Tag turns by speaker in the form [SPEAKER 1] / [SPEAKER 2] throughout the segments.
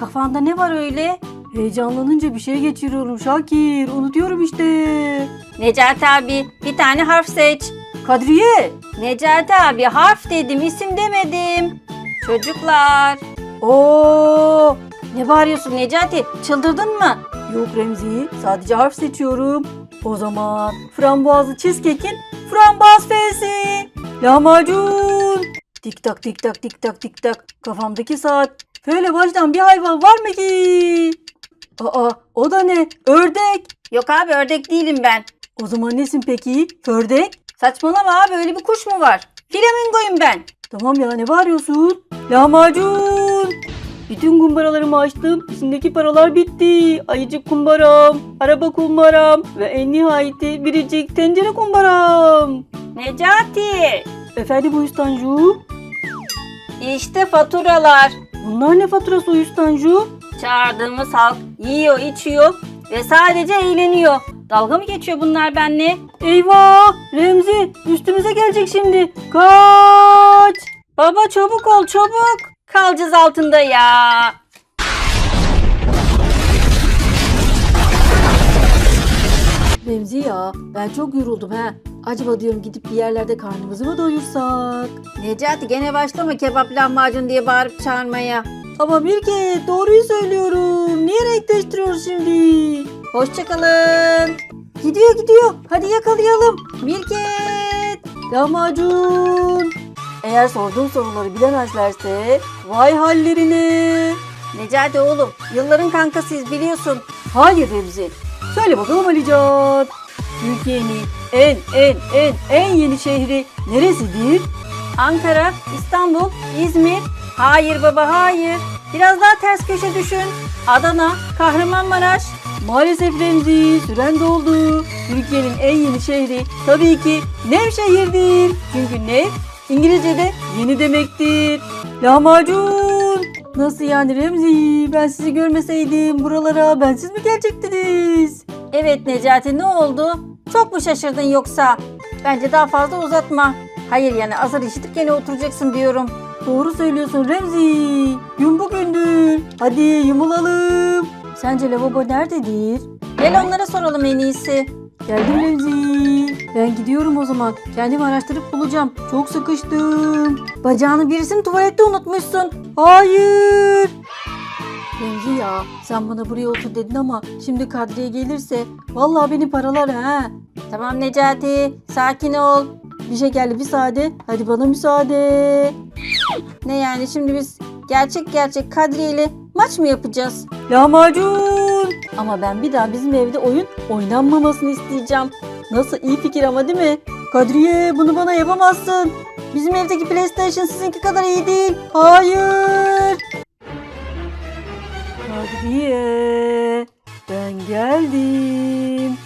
[SPEAKER 1] Kafanda ne var öyle? Heyecanlanınca bir şey geçiriyorum Şakir. Unutuyorum işte.
[SPEAKER 2] Necati abi bir tane harf seç.
[SPEAKER 1] Kadriye.
[SPEAKER 2] Necati abi harf dedim isim demedim. Çocuklar.
[SPEAKER 1] Oo.
[SPEAKER 2] Ne bağırıyorsun Necati? Çıldırdın mı?
[SPEAKER 1] Yok Remzi. Sadece harf seçiyorum. O zaman frambuazlı cheesecake'in frambuaz fesi. Lahmacun. Tik tak tik tak tik tak tik tak. Kafamdaki saat. Böyle baştan bir hayvan var mı ki? Aa o da ne? Ördek.
[SPEAKER 2] Yok abi ördek değilim ben.
[SPEAKER 1] O zaman nesin peki? Ördek.
[SPEAKER 2] Saçmalama abi öyle bir kuş mu var? Flamingoyum ben.
[SPEAKER 1] Tamam ya ne bağırıyorsun? Lahmacun. Bütün kumbaralarımı açtım. İçindeki paralar bitti. Ayıcık kumbaram, araba kumbaram ve en nihayeti biricik tencere kumbaram.
[SPEAKER 2] Necati.
[SPEAKER 1] Efendim Uyuz Tanju?
[SPEAKER 2] İşte faturalar.
[SPEAKER 1] Bunlar ne faturası Uyuz Tanju?
[SPEAKER 2] Çağırdığımız halk yiyor, içiyor ve sadece eğleniyor. Dalga mı geçiyor bunlar benimle?
[SPEAKER 1] Eyvah! Remzi üstümüze gelecek şimdi. Kaç!
[SPEAKER 2] Baba çabuk ol çabuk. Kalacağız altında ya.
[SPEAKER 1] Remzi ya ben çok yoruldum ha. Acaba diyorum gidip bir yerlerde karnımızı mı doyursak?
[SPEAKER 2] Necati gene başlama kebap lahmacun diye bağırıp çağırmaya.
[SPEAKER 1] Ama Mirke doğruyu söylüyorum. Niye renk değiştiriyoruz şimdi?
[SPEAKER 2] Hoşçakalın.
[SPEAKER 1] Gidiyor gidiyor. Hadi yakalayalım.
[SPEAKER 2] Mirket.
[SPEAKER 1] Lahmacun. Eğer sorduğum soruları bilemezlerse vay hallerine.
[SPEAKER 2] Necati oğlum yılların kankasıyız biliyorsun.
[SPEAKER 1] Hayır Remzi. Söyle bakalım Alican. Türkiye'nin en en en en yeni şehri neresidir?
[SPEAKER 2] Ankara, İstanbul, İzmir. Hayır baba hayır. Biraz daha ters köşe düşün. Adana, Kahramanmaraş.
[SPEAKER 1] Maalesef Remzi süren doldu. Türkiye'nin en yeni şehri tabii ki Nevşehir'dir. Çünkü Nev İngilizce'de yeni demektir. Lahmacun. Nasıl yani Remzi? Ben sizi görmeseydim buralara bensiz mi gelecektiniz?
[SPEAKER 2] Evet Necati ne oldu? Çok mu şaşırdın yoksa? Bence daha fazla uzatma. Hayır yani azar işitip gene oturacaksın diyorum.
[SPEAKER 1] Doğru söylüyorsun Remzi. Gün bugündür. Hadi yumulalım. Sence lavabo nerededir?
[SPEAKER 2] Gel onlara soralım en iyisi.
[SPEAKER 1] Geldim Remzi. Ben gidiyorum o zaman. Kendim araştırıp bulacağım. Çok sıkıştım.
[SPEAKER 2] Bacağını birisini tuvalette unutmuşsun.
[SPEAKER 1] Hayır. Remzi ya sen bana buraya otur dedin ama şimdi Kadriye gelirse vallahi beni paralar ha.
[SPEAKER 2] Tamam Necati sakin ol.
[SPEAKER 1] Bir şey geldi bir sade. Hadi bana müsaade.
[SPEAKER 2] Ne yani şimdi biz gerçek gerçek Kadriye ile maç mı yapacağız?
[SPEAKER 1] Lahmacun. Ama ben bir daha bizim evde oyun oynanmamasını isteyeceğim. Nasıl iyi fikir ama değil mi? Kadriye bunu bana yapamazsın. Bizim evdeki PlayStation sizinki kadar iyi değil. Hayır. Kadriye ben geldim.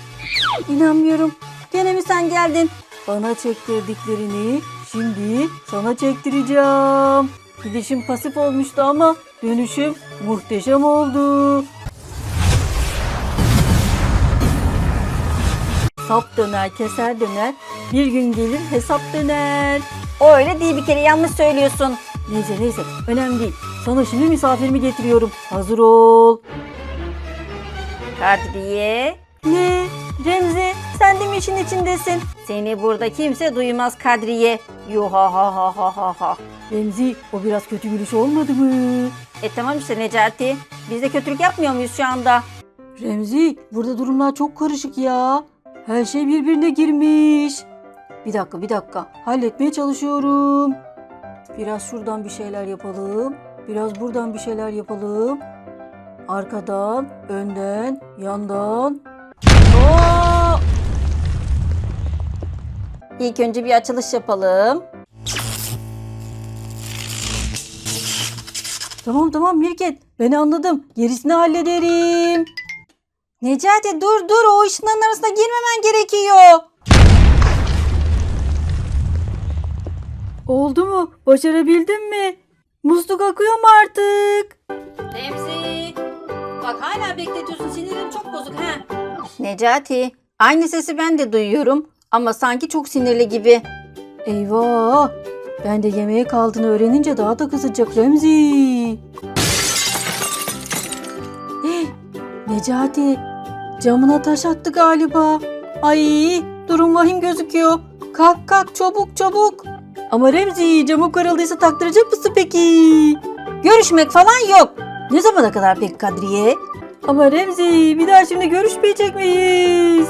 [SPEAKER 2] İnanmıyorum. Gene mi sen geldin?
[SPEAKER 1] Bana çektirdiklerini şimdi sana çektireceğim. Gidişim pasif olmuştu ama dönüşüm muhteşem oldu. Sap döner, keser döner. Bir gün gelir hesap döner.
[SPEAKER 2] O öyle değil bir kere yanlış söylüyorsun.
[SPEAKER 1] Neyse neyse önemli değil. Sana şimdi misafirimi getiriyorum. Hazır ol.
[SPEAKER 2] Kadriye.
[SPEAKER 1] Ne?
[SPEAKER 2] Remzi sen de mi işin içindesin? Seni burada kimse duymaz Kadriye. Yuha ha ha ha ha ha.
[SPEAKER 1] Remzi o biraz kötü gülüş olmadı mı?
[SPEAKER 2] E tamam işte Necati. Biz de kötülük yapmıyor muyuz şu anda?
[SPEAKER 1] Remzi burada durumlar çok karışık ya. Her şey birbirine girmiş. Bir dakika bir dakika halletmeye çalışıyorum. Biraz şuradan bir şeyler yapalım. Biraz buradan bir şeyler yapalım. Arkadan, önden, yandan.
[SPEAKER 2] Oo! İlk önce bir açılış yapalım.
[SPEAKER 1] Tamam tamam Mirket ben anladım. Gerisini hallederim.
[SPEAKER 2] Necati dur dur o ışınların arasına girmemen gerekiyor.
[SPEAKER 1] Oldu mu? Başarabildin mi? Musluk akıyor mu artık?
[SPEAKER 2] Remzi. Bak hala bekletiyorsun sinirim çok bozuk ha. Necati aynı sesi ben de duyuyorum ama sanki çok sinirli gibi.
[SPEAKER 1] Eyvah! Ben de yemeğe kaldığını öğrenince daha da kızacak Remzi. Necati camına taş attı galiba. Ay durum vahim gözüküyor. Kalk kalk çabuk çabuk. Ama Remzi camı kırıldıysa taktıracak mısın peki?
[SPEAKER 2] Görüşmek falan yok.
[SPEAKER 1] Ne zamana kadar peki Kadriye? Ama Remzi bir daha şimdi görüşmeyecek miyiz?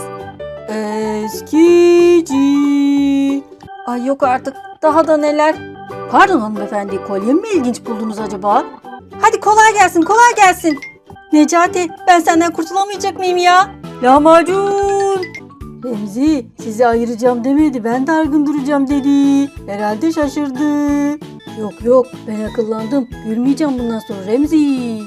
[SPEAKER 1] Eskici. Ay yok artık daha da neler. Pardon hanımefendi kolyemi mi ilginç buldunuz acaba?
[SPEAKER 2] Hadi kolay gelsin kolay gelsin.
[SPEAKER 1] Necati ben senden kurtulamayacak mıyım ya? Lahmacun. Remzi sizi ayıracağım demedi ben dargın duracağım dedi. Herhalde şaşırdı. Yok yok ben akıllandım. Gülmeyeceğim bundan sonra Remzi.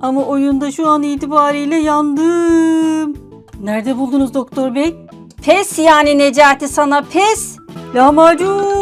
[SPEAKER 1] Ama oyunda şu an itibariyle yandım. Nerede buldunuz doktor bey?
[SPEAKER 2] Pes yani Necati sana pes.
[SPEAKER 1] Lahmacun.